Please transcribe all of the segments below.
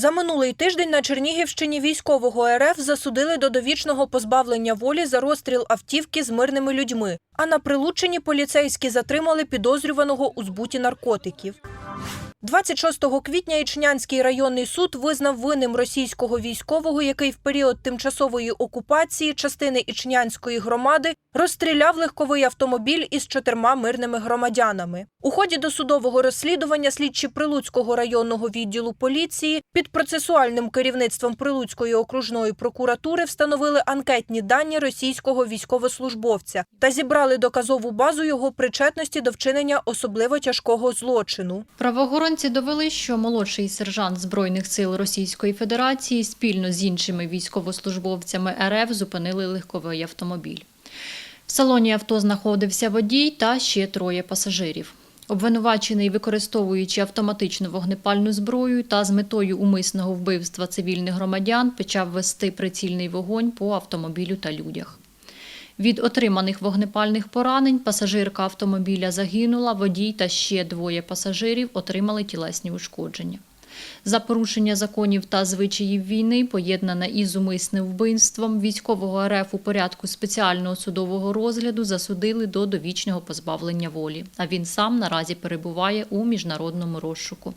За минулий тиждень на Чернігівщині військового РФ засудили до довічного позбавлення волі за розстріл автівки з мирними людьми. А на Прилуччині поліцейські затримали підозрюваного у збуті наркотиків. 26 квітня Ічнянський районний суд визнав винним російського військового, який в період тимчасової окупації частини Ічнянської громади розстріляв легковий автомобіль із чотирма мирними громадянами. У ході досудового розслідування слідчі Прилуцького районного відділу поліції під процесуальним керівництвом Прилуцької окружної прокуратури встановили анкетні дані російського військовослужбовця та зібрали доказову базу його причетності до вчинення особливо тяжкого злочину. Правоохоронці довели, що молодший сержант Збройних сил Російської Федерації спільно з іншими військовослужбовцями РФ зупинили легковий автомобіль. В салоні авто знаходився водій та ще троє пасажирів. Обвинувачений, використовуючи автоматичну вогнепальну зброю та з метою умисного вбивства цивільних громадян, почав вести прицільний вогонь по автомобілю та людях. Від отриманих вогнепальних поранень пасажирка автомобіля загинула, водій та ще двоє пасажирів отримали тілесні ушкодження. За порушення законів та звичаїв війни, поєднане із умисним вбивством, військового РФ у порядку спеціального судового розгляду засудили до довічного позбавлення волі. А він сам наразі перебуває у міжнародному розшуку.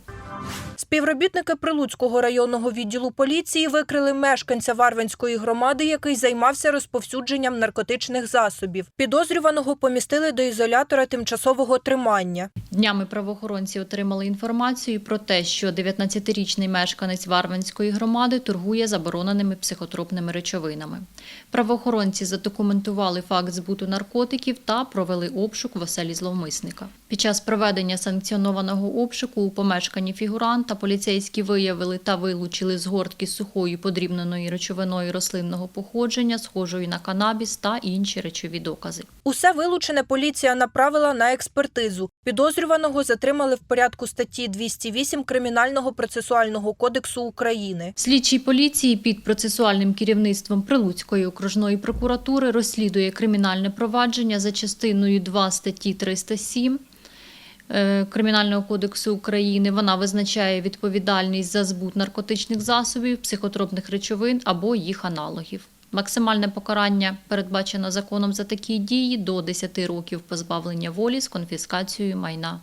Співробітники Прилуцького районного відділу поліції викрили мешканця Варвинської громади, який займався розповсюдженням наркотичних засобів. Підозрюваного помістили до ізолятора тимчасового тримання. Днями правоохоронці отримали інформацію про те, що 19-річний мешканець Варвинської громади торгує забороненими психотропними речовинами. Правоохоронці задокументували факт збуту наркотиків та провели обшук в оселі зловмисника. Під час проведення санкціонованого обшуку у помешканні фігуранта поліцейські виявили та вилучили згортки сухої подрібненої речовиною рослинного походження, схожої на канабіс та інші речові докази. Усе вилучене поліція направила на експертизу. Підозрюваного затримали в порядку статті 208 Кримінального процесуального кодексу України. Слідчий поліції під процесуальним керівництвом Прилуцької окружної прокуратури розслідує кримінальне провадження за частиною 2 статті 307 е, Кримінального кодексу України. Вона визначає відповідальність за збут наркотичних засобів, психотропних речовин або їх аналогів. Максимальне покарання передбачено законом за такі дії до 10 років позбавлення волі з конфіскацією майна.